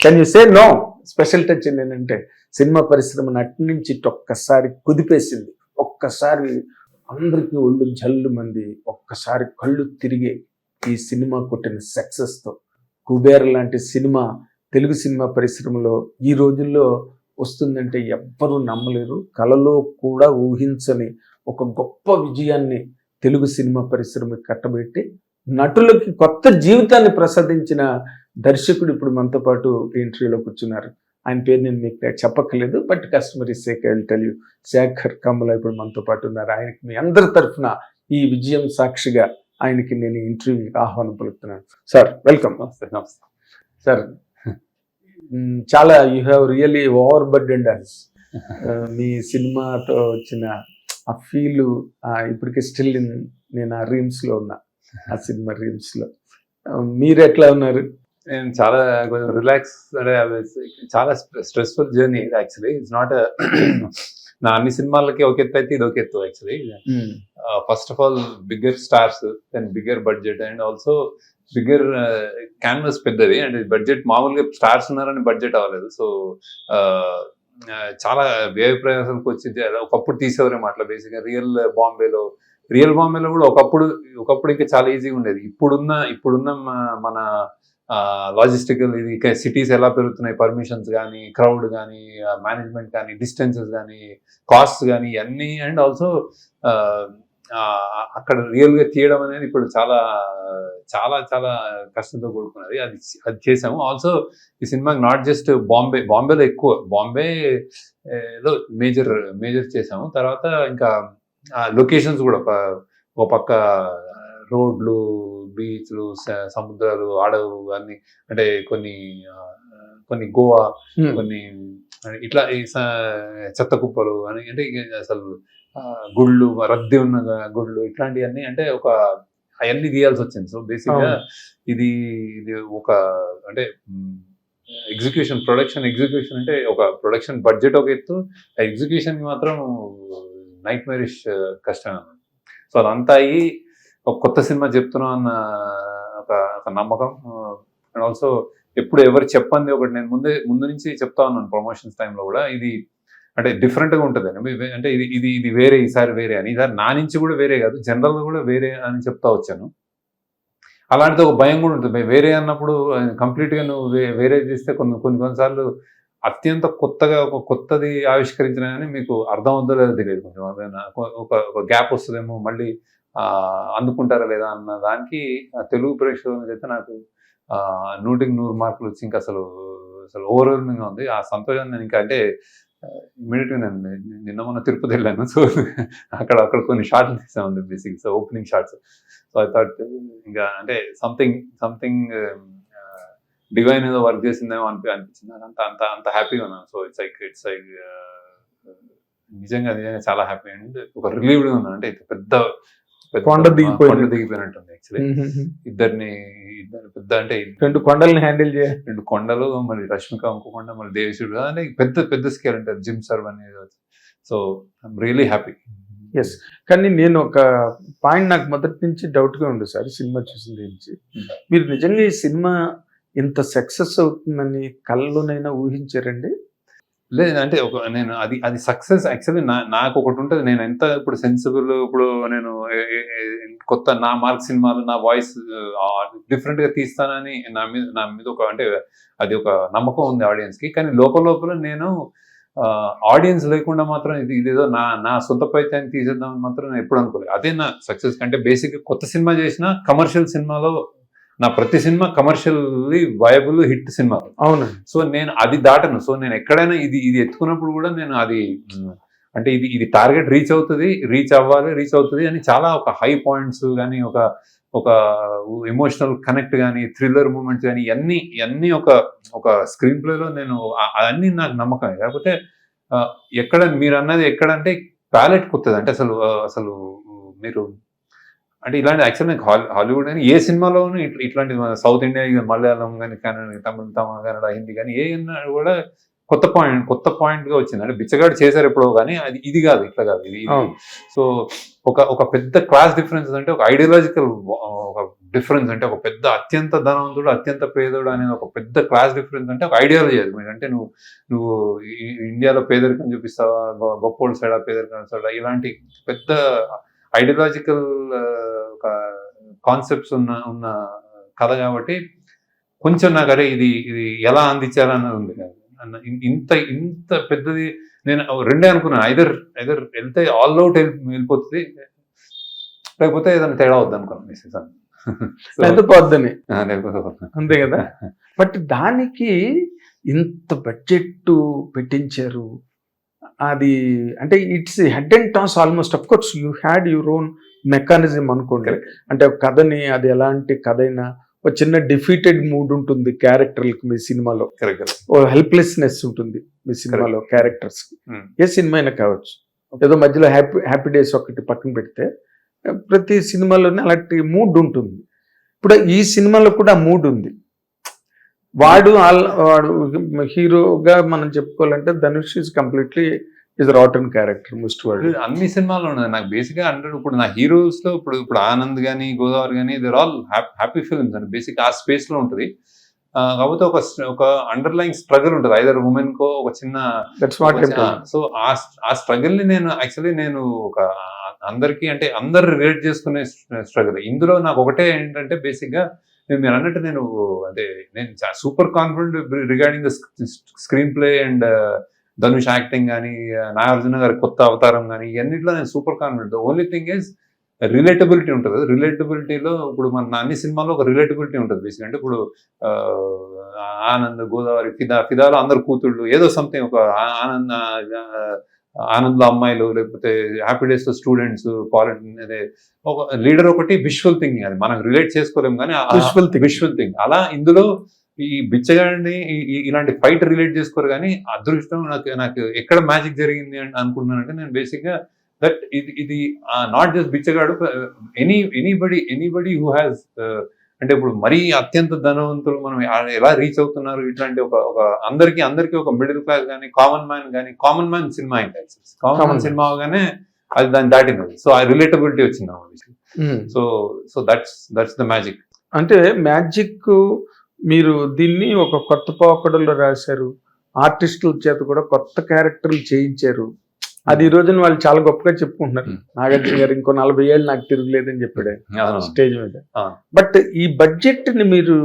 Can you say no special touch ఏంటంటే cinema పరిశ్రమ నటి నుంచి ఒక్కసారి కుదిపేసింది. ఒక్కసారి అందరికీ ఒళ్ళు జల్లు మంది ఒక్కసారి కళ్ళు తిరిగే ఈ సినిమా కొట్టిన సక్సెస్తో కుబేర్ లాంటి సినిమా తెలుగు సినిమా పరిశ్రమలో ఈ రోజుల్లో వస్తుందంటే ఎవ్వరూ నమ్మలేరు. కలలో కూడా ఊహించని ఒక గొప్ప విజయాన్ని తెలుగు సినిమా పరిశ్రమకి కట్టబెట్టి నటులకి కొత్త జీవితాన్ని ప్రసాదించిన దర్శకుడు ఇప్పుడు మనతో పాటు ఇంటర్వ్యూలో కూర్చున్నారు. ఆయన పేరు నేను మీకు చెప్పక్కర్లేదు but customer is sake tell you. Sekhar Kammula ఇప్పుడు మనతో పాటు ఉన్నారు. ఆయనకి మీ అందరి తరఫున ఈ విజయం సాక్షిగా ఆయనకి నేను ఈ ఇంటర్వ్యూకి ఆహ్వానం పలుకుతున్నాను. Sir welcome. నమస్తే నమస్తే. సార్ చాలా you have really over burdened us మీ సినిమాతో వచ్చిన ఆ ఫీల్ ఇప్పటికి స్టిల్ నేను ఆ రీమ్స్లో ఉన్నా ఆ సినిమా రీమ్స్లో ఆ, మీరు ఎట్లా ఉన్నారు? నేను చాలా కొంచెం రిలాక్స్ అంటే చాలా stressful journey actually it's not నా అన్ని సినిమాలకి ఒక ఎత్తు అయితే ఇది ఒక ఎత్తు actually first of all bigger stars then bigger budget and also bigger canvas పెద్దది. అండ్ బడ్జెట్ మామూలుగా స్టార్స్ ఉన్నారని బడ్జెట్ అవ్వలేదు. సో చాలా వ్యయ ప్రయాసాలకు వచ్చి ఒకప్పుడు తీసేవారేమో అట్లా బేసిక్గా రియల్ బాంబేలో రియల్ బాంబేలో కూడా ఒకప్పుడు ఒకప్పుడు ఇంకా చాలా ఈజీగా ఉండేది. ఇప్పుడున్న ఇప్పుడున్న మన లాజిస్టికల్ ఇది సిటీస్ ఎలా పెరుగుతున్నాయి? పర్మిషన్స్ కానీ క్రౌడ్ కానీ మేనేజ్మెంట్ కానీ డిస్టెన్సెస్ కానీ కాస్ట్ కానీ ఇవన్నీ అండ్ ఆల్సో అక్కడ రియల్గా తీయడం అనేది ఇప్పుడు చాలా చాలా చాలా కష్టంతో కూడుకున్నది. అది అది చేసాము. ఆల్సో ఈ సినిమాకి నాట్ జస్ట్ బాంబే బాంబేలో ఎక్కువ బాంబే మేజర్ మేజర్ చేసాము. తర్వాత ఇంకా లొకేషన్స్ కూడా ఒక పక్క రోడ్లు బీచ్లు సముద్రాలు అడవులు అన్ని అంటే కొన్ని కొన్ని గోవా. కొన్ని ఇట్లా ఈ చెత్త కుప్పలు అని అంటే అసలు గుళ్ళు రద్దీ ఉన్న గుళ్ళు ఇట్లాంటివన్నీ అంటే ఒక అవన్నీ తీయాల్సి వచ్చింది సో బేసిక్గా అవును. ఇది ఇది ఒక అంటే ఎగ్జిక్యూషన్ ప్రొడక్షన్ ఎగ్జిక్యూషన్ అంటే ఒక ప్రొడక్షన్ బడ్జెట్ ఒక ఎత్తు ఎగ్జిక్యూషన్ మాత్రం నైట్ మేరిష్ కష్టం సో అదంతా అయ్యి ఒక కొత్త సినిమా చెప్తున్నాం అన్న ఒక ఒక నమ్మకం. అండ్ ఆల్సో ఎప్పుడు ఎవరు చెప్పంది ఒకటి నేను ముందే ముందు నుంచి చెప్తా ఉన్నాను ప్రమోషన్స్ టైంలో కూడా. ఇది అంటే డిఫరెంట్గా ఉంటుంది. అంటే ఇది ఇది ఇది వేరే ఈసారి వేరే అని. ఈసారి నా నుంచి కూడా వేరే కాదు జనరల్గా కూడా వేరే అని చెప్తా వచ్చాను. అలాంటిది ఒక భయం కూడా ఉంటుంది. వేరే అన్నప్పుడు కంప్లీట్గా నువ్వు వే- వేరే చేస్తే కొన్ని కొన్ని కొన్నిసార్లు అత్యంత కొత్తగా ఒక కొత్తది ఆవిష్కరించిన కానీ మీకు అర్థం అవుతుందో లేదో తెలియదు. కొంచెం ఒక- ఒక గ్యాప్ వస్తుందేమో మళ్ళీ అందుకుంటారా లేదా అన్న దానికి ఆ తెలుగు ప్రేక్షకుల అయితే నాకు నూటికి నూరు మార్కులు వచ్చి ఇంకా అసలు అసలు ఓవర్వెల్మింగ్ ఉంది. ఆ సంతోషం నేను ఇంకా అంటే ఇమీడియట్గా నేను నిన్న మొన్న తిరుపతి వెళ్ళాను. సో అక్కడ అక్కడ కొన్ని షార్ట్లు తీసాము basic so opening shots so I thought ఇంకా అంటే సంథింగ్ సంథింగ్ డివైన్ ఏదో వర్క్ చేసిందేమో అనిపి అనిపించింది. అంత అంత అంత హ్యాపీగా ఉన్నాను. So it's like it's like నిజంగా నిజంగా చాలా హ్యాపీ అండ్ ఒక రిలీవ్డ్గా ఉన్నాను. అంటే పెద్ద- కొండ దిగిపోయింది. దిగిపోయినట్టుంది యాక్చువల్లీ ఇద్దరిని ఇద్దరు పెద్ద అంటే రెండు కొండల్ని హ్యాండిల్ చేయాలి రెండు కొండలు మరి రష్మిక ఇంకో కొండ మరి దేవశుడు అంటే పెద్ద పెద్ద స్కేల్ ఉంటుంది జిమ్ సర్వ్ అనేది so I'm really happy Yes. కానీ నేను ఒక పాయింట్ నాకు మొదటి నుంచి డౌట్గా ఉంది సార్ సినిమా చూసిన Hmm. మీరు నిజంగా ఈ సినిమా ఇంత సక్సెస్ అవుతుందని కళ్ళలోనైనా ఊహించారండి? లేదు అంటే ఒక నేను అది అది సక్సెస్ యాక్చువల్లీ నా నాకు ఒకటి ఉంటుంది. నేను ఎంత ఇప్పుడు సెన్సిబుల్ ఇప్పుడు నేను కొత్త నా మార్క్ సినిమాలు నా వాయిస్ డిఫరెంట్గా తీస్తానని నా మీద నా మీద ఒక అంటే అది ఒక నమ్మకం ఉంది ఆడియన్స్కి. కానీ లోపల లోపల నేను ఆడియన్స్ లేకుండా మాత్రం ఇది ఇదేదో నా నా సొంత ప్రయత్నాన్ని తీసేద్దామని మాత్రం నేను ఎప్పుడు అనుకోలేదు. అదే నా సక్సెస్ కంటే బేసిక్ కొత్త సినిమా చేసిన కమర్షియల్ సినిమాలో నా ప్రతి సినిమా కమర్షియల్లీ వయబుల్ హిట్ సినిమాలు అవునండి. సో నేను అది దాటను. సో నేను ఎక్కడైనా ఇది ఇది ఎత్తుకున్నప్పుడు కూడా నేను అది అంటే ఇది ఇది టార్గెట్ రీచ్ అవుతుంది రీచ్ అవ్వాలి రీచ్ అవుతుంది అని చాలా ఒక హై పాయింట్స్ కానీ ఒక ఒక ఎమోషనల్ కనెక్ట్ కానీ థ్రిల్లర్ మూమెంట్స్ కానీ ఇవన్నీ ఇవన్నీ ఒక ఒక స్క్రీన్ ప్లేలో నేను అవన్నీ నాకు నమ్మకం కాకపోతే ఎక్కడ మీరు అన్నది ఎక్కడంటే ప్యాలెట్ కొత్తది. అంటే అసలు అసలు మీరు అంటే ఇలాంటి యాక్చువల్ హాలీవుడ్ అని ఏ సినిమాలోనూ ఇట్లా ఇట్లాంటి సౌత్ ఇండియా మలయాళం కానీ కన్నడ తమిళ తమిళ కన్నడ హిందీ కానీ ఏ కూడా కొత్త పాయింట్ కొత్త పాయింట్గా వచ్చింది. అంటే బిచ్చగాడు చేశారు ఎప్పుడో కానీ అది ఇది కాదు ఇట్లా కాదు ఇది. సో ఒక ఒక పెద్ద క్లాస్ డిఫరెన్స్ అంటే ఒక ఐడియాలజికల్ ఒక డిఫరెన్స్ అంటే ఒక పెద్ద అత్యంత ధనవంతుడు అత్యంత పేదోడు అనేది ఒక పెద్ద క్లాస్ డిఫరెన్స్ అంటే ఒక ఐడియాలజీ అది. అంటే నువ్వు నువ్వు ఇండియాలో పేదరికం చూపిస్తావా? గొప్పోడు సైడా పేదరికం సైడా ఇలాంటి పెద్ద ఐడియాలజికల్ ఒక కాన్సెప్ట్స్ ఉన్న ఉన్న కథ కాబట్టి కొంచెం నాకు అరే ఇది ఇది ఎలా అందించాలన్నది ఉంది ఇంత ఇంత పెద్దది నేను రెండే అనుకున్నాను. ఐదర్ ఐదర్ వెళ్తే ఆల్ అవుట్ వెళ్ళిపోతుంది. లేకపోతే ఏదైనా తేడా వద్దు అనుకున్నాను ఆ, లేకపోతే అంతే కదా. బట్ దానికి ఇంత బడ్జెట్ పెట్టించారు. అది అంటే it's head and toss almost of course you had your own mechanism అనుకోండి. అంటే ఒక కథని అది ఎలాంటి కథ అయినా ఒక చిన్న డిఫీటెడ్ మూడ్ ఉంటుంది క్యారెక్టర్లకి మీ సినిమాలో. ఓ హెల్ప్లెస్నెస్ ఉంటుంది మీ సినిమాలో క్యారెక్టర్స్ Hmm. ఏ సినిమా అయినా కావచ్చు. ఏదో మధ్యలో హ్యాపీ హ్యాపీ డేస్ ఒకటి పక్కన పెడితే ప్రతి సినిమాలోనే అలాంటి మూడ్ ఉంటుంది. ఇప్పుడు ఈ సినిమాలో కూడా మూడ్ ఉంది. వాడు ఆల్ వాడు హీరోగా మనం చెప్పుకోవాలంటే Dhanush is completely is rotten character must వాడు అన్ని సినిమాల్లో ఉన్నది. నాకు బేసిక్గా అంటే ఇప్పుడు నా హీరోస్లో ఇప్పుడు ఇప్పుడు ఆనంద్ గానీ గోదావరి గానీ దేర్ ఆల్ హ్యాపీ ఫిల్మ్స్ అండి బేసిక్ ఆ స్పేస్లో ఉంటుంది. కాకపోతే ఒక ఒక అండర్లైన్ స్ట్రగుల్ ఉంటుంది. ఐదర్ ఉమెన్ కో ఒక చిన్న సో ఆ స్ట్రగుల్ని నేను యాక్చువల్లీ నేను ఒక అందరికి అంటే అందరు రిలేట్ చేసుకునే స్ట్రగుల్ ఇందులో నాకు ఒకటే ఏంటంటే బేసిక్గా మీరు అన్నట్టు నేను అంటే నేను super confident regarding the screenplay and Dhanush acting కానీ నాగార్జున గారి కొత్త అవతారం కానీ ఇవన్నిట్లో నేను super confident only thing is relatability ఉంటుంది. రిలేటబిలిటీలో ఇప్పుడు మన అన్ని సినిమాల్లో ఒక రిలేటబిలిటీ ఉంటుంది బేసిక్ అంటే ఇప్పుడు ఆ, ఆనంద్ గోదావరి ఫిదా ఫిదాలో అందరు కూతుళ్ళు ఏదో సంథింగ్ ఒక ఆనంద్ ఆనంద్లో అమ్మాయిలు లేకపోతే హ్యాపీ డేస్ స్టూడెంట్స్ పాలిటీ అదే ఒక లీడర్ ఒకటి విజువల్ థింగ్ అది మనం రిలేట్ చేసుకోలేము కానీ thing. విజువల్ థింగ్ అలా ఇందులో ఈ బిచ్చగాడిని ఇలాంటి ఫైట్ రిలేట్ చేసుకోరు కానీ అదృష్టం నాకు నాకు ఎక్కడ మ్యాజిక్ జరిగింది అని అనుకుంటున్నానంటే నేను బేసిక్గా దట్ ఇది ఇది not just Bichagadu any anybody anybody who has అంటే ఇప్పుడు మరీ అత్యంత ధనవంతులు మనం ఎలా రీచ్ అవుతున్నారు? ఇట్లాంటి ఒక ఒక అందరికి అందరికి ఒక మిడిల్ క్లాస్ కానీ కామన్ మ్యాన్ కానీ కామన్ మ్యాన్ సినిమా అయింది కామన్ మ్యాన్. సినిమా అవగానే అది దాన్ని దాటినది సో ఆ రిలేటబిలిటీ వచ్చింది so so that's that's the magic అంటే మ్యాజిక్ మీరు దీన్ని ఒక కొత్త పోకడలో రాశారు. ఆర్టిస్టుల చేత కూడా కొత్త క్యారెక్టర్లు చేయించారు. అది ఈ రోజున వాళ్ళు చాలా గొప్పగా చెప్పుకుంటున్నారు. నాగార్జున గారు ఇంకో నలభై ఏళ్ళు నాకు తిరగలేదని చెప్పాడు. స్టేజ్ మీద. బట్ ఈ బడ్జెట్ని మీరు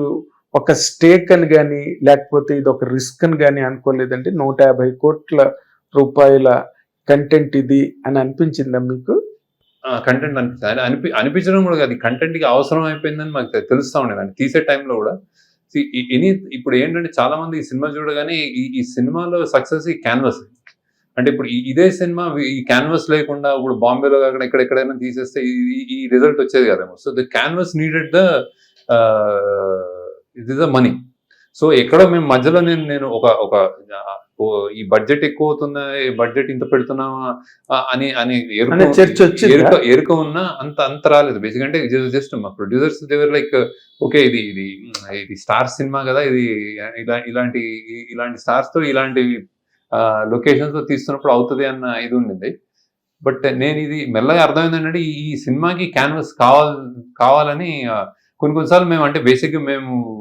ఒక స్టేక్ అని కానీ లేకపోతే ఇది ఒక రిస్క్ అని కానీ అనుకోలేదంటే నూట యాభై కోట్ల రూపాయల కంటెంట్ ఇది అని అనిపించిందా మీకు? కంటెంట్ అనిపిస్తుంది. అది అనిపి అనిపించడం కూడా కాదు. కంటెంట్కి అవసరం అయిపోయిందని మాకు తెలుస్తా ఉండేది. తీసే టైంలో కూడా. ఎనీ ఇప్పుడు ఏంటంటే చాలా మంది ఈ సినిమా చూడగానే ఈ ఈ సినిమాలో సక్సెస్ ఈ క్యాన్వస్ అంటే ఇప్పుడు ఇదే సినిమా ఈ క్యాన్వస్ లేకుండా ఇప్పుడు బాంబేలో కాకుండా ఇక్కడ ఎక్కడైనా తీసేస్తే ఈ- రిజల్ట్ వచ్చేది కదేమో. So the canvas needed the ఇది ద మనీ సో ఎక్కడో మేము మధ్యలో నేను నేను ఒక ఒక ఈ బడ్జెట్ ఎక్కువ అవుతుందా ఈ బడ్జెట్ ఇంత పెడుతున్నామా అని అని ఎరుక-? ఎరుక ఎరుక ఉన్నా అంత అంత రాలేదు. బేసిక్ అంటే జస్ట్ మా ప్రొడ్యూసర్స్ దేవర్ లైక్ ఓకే ఇది ఇది ఇది స్టార్ సినిమా కదా ఇది ఇలా ఇలాంటి ఇలాంటి స్టార్స్తో ఇలాంటి లొకేషన్స్లో తీస్తున్నప్పుడు అవుతుంది అన్న ఇది ఉండింది. బట్ నేను ఇది మెల్లగా అర్థమైంది ఏంటంటే ఈ సినిమాకి క్యాన్వస్ కావాలి కావాలని కొన్ని కొన్నిసార్లు మేము అంటే బేసిక్గా మేము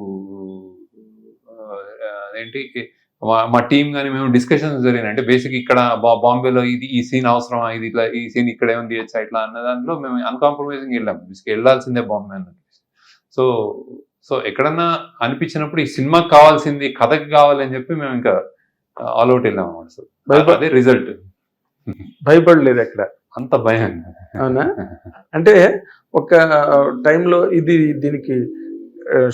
ఏంటి మా- టీం కానీ మేము డిస్కషన్స్ జరిగినాయి. అంటే బేసిక్ ఇక్కడ బా- బాంబేలో ఇది ఈ సీన్ అవసరమా ఇది ఇట్లా ఈ సీన్ ఇక్కడ ఏముంది తీయచ్చా ఇట్లా అన్న దాంట్లో మేము అన్కాంప్రమైజింగ్ వెళ్ళాం. బేసిక్ వెళ్ళాల్సిందే బాంబే అన్నట్టు. సో సో ఎక్కడన్నా అనిపించినప్పుడు ఈ సినిమాకి కావాల్సింది కథకి కావాలి అని చెప్పి మేము ఇంకా ఆల్ అవుట్ వెళ్ళాం అదే రిజల్ట్ భయపడలేదు ఎక్కడ అంత భయం అవునా? అంటే ఒక టైంలో ఇది దీనికి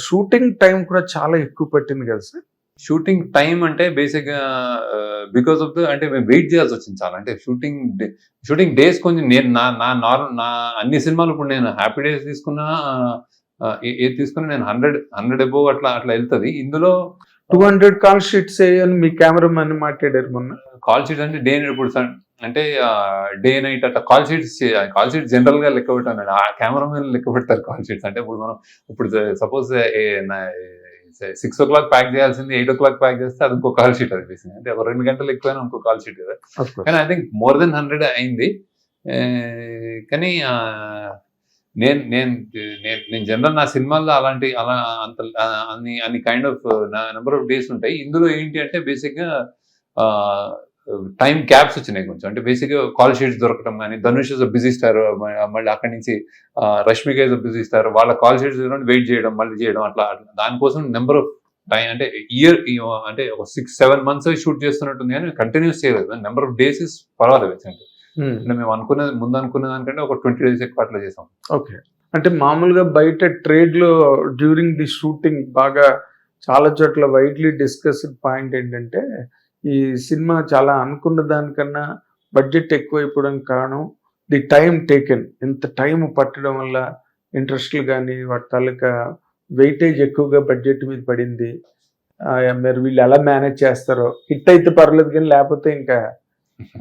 షూటింగ్ టైం కూడా చాలా ఎక్కువ పట్టింది కదా సార్? షూటింగ్ టైం అంటే బేసిక్గా బికాస్ ఆఫ్ ద అంటే మేము వెయిట్ చేయాల్సి వచ్చింది చాలా. అంటే షూటింగ్ షూటింగ్ డేస్ కొంచెం నేను నా నా నార్మల్ నా అన్ని సినిమాలు ఇప్పుడు నేను హ్యాపీ డేస్ తీసుకున్నా ఏది తీసుకున్నా నేను హండ్రెడ్ హండ్రెడ్ అబోవ్ అట్లా అట్లా వెళ్తుంది. ఇందులో టూ హండ్రెడ్ కాల్ షీట్స్ అని మీ కెమెరామెన్ మాట్లాడారు మొన్న. కాల్ షీట్స్ అంటే డే ఇప్పుడు సన్- అంటే డే నైట్ అట్లా కాల్ షీట్స్ కాల్ షీట్స్ జనరల్గా లెక్క పెట్టాను ఆ కెమెరామెన్ లెక్క పెడతారు కాల్ షీట్స్ అంటే ఇప్పుడు మనం ఇప్పుడు suppose six o'clock pack చేయాల్సింది ఎయిట్ ఓ క్లాక్ ప్యాక్ చేస్తే అది ఇంకో కాల్ షీట్ అనిపిస్తుంది. అంటే ఒక రెండు గంటలు ఎక్కువైనా ఇంకో కాల్ షీట్ కదా. కానీ I think more than hundred అయింది. కానీ నేను నేను నేను నేను జనరల్ నా సినిమాల్లో అలాంటి అలా అంత అన్ని అన్ని kind of number of days ఉంటాయి. ఇందులో ఏంటి అంటే బేసిక్గా టైం క్యాప్స్ వచ్చినాయి కొంచెం. అంటే బేసిక్గా కాల్ షీట్స్ దొరకడం కానీ ధనుష్ ఇస్ బిజీ స్టార్ మళ్ళీ అక్కడి నుంచి రష్మిక ఇస్ బిజీ స్టార్ వాళ్ళ కాల్ షీట్స్ వెయిట్ చేయడం మళ్ళీ చేయడం అట్లా అట్లా. దానికోసం నెంబర్ ఆఫ్ టైం అంటే ఇయర్ అంటే ఒక సిక్స్ సెవెన్ మంత్స్ షూట్ చేస్తున్నట్టుంది కానీ కంటిన్యూస్ చేయలేదు. నెంబర్ ఆఫ్ డేస్ ఇస్ పర్వాలేదు actually. ఉమ్, అంటే మేము అనుకున్నది ముందు అనుకున్న దానికంటే ఒక ట్వంటీ డేస్ ఎక్కువ అట్లా చేసాం. ఓకే అంటే మామూలుగా బయట ట్రేడ్లో డ్యూరింగ్ ది షూటింగ్ బాగా చాలా చోట్ల వైడ్లీ డిస్కస్డ్ పాయింట్ ఏంటంటే ఈ సినిమా చాలా అనుకున్న దానికన్నా బడ్జెట్ ఎక్కువైపోవడానికి కారణం ది టైం టేకెన్. ఇంత టైం పట్టడం వల్ల ఇంట్రెస్ట్లు కానీ వాటి తాలూకా వెయిటేజ్ ఎక్కువగా బడ్జెట్ మీద పడింది. మరి వీళ్ళు ఎలా మేనేజ్ చేస్తారో హిట్ అయితే పర్లేదు కానీ లేకపోతే ఇంకా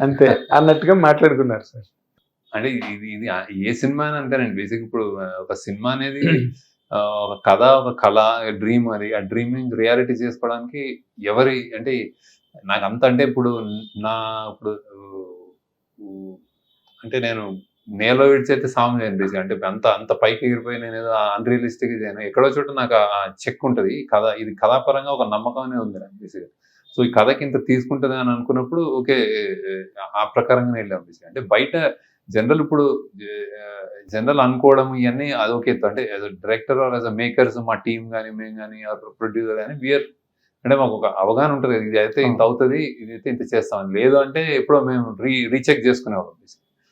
అంతే అన్నట్టుగా మాట్లాడుకున్నారు సార్. అంటే ఇది ఇది ఏ సినిమా అని అంతేనండి బేసిక్ ఇప్పుడు ఒక సినిమా అనేది ఒక కథ ఒక కళ డ్రీమ్ అది. ఆ డ్రీమ్ రియాలిటీ చేసుకోవడానికి ఎవరి అంటే నాకు అంత అంటే ఇప్పుడు నా ఇప్పుడు అంటే నేను నేలో విడిచైతే సాంగ్ చేయను బేసిక్ అంటే అంత అంత పైకి ఎగిరిపోయి నేను ఏదో అన్రియలిస్టిక్ చేయను ఎక్కడో చోట నాకు ఆ చెక్ ఉంటుంది. కథ ఇది కథాపరంగా ఒక నమ్మకం అనేది ఉంది నాకు బేసిక్ సో ఈ కథకి ఇంత తీసుకుంటుంది అని అనుకున్నప్పుడు ఓకే ఆ ప్రకారంగా వెళ్ళాం బేసిక్ అంటే బయట జనరల్ ఇప్పుడు జనరల్ అనుకోవడం ఇవన్నీ అది ఓకే. అంటే as a director or as a makers మా టీం కానీ మేము కానీ ప్రొడ్యూసర్ కానీ వీఆర్ అంటే మాకు ఒక అవగాహన ఉంటుంది. ఇది అయితే ఇంత అవుతుంది ఇది అయితే ఇంత చేస్తాం లేదు అంటే ఎప్పుడో మేము రీ రీచెక్ చేసుకునేవాళ్ళం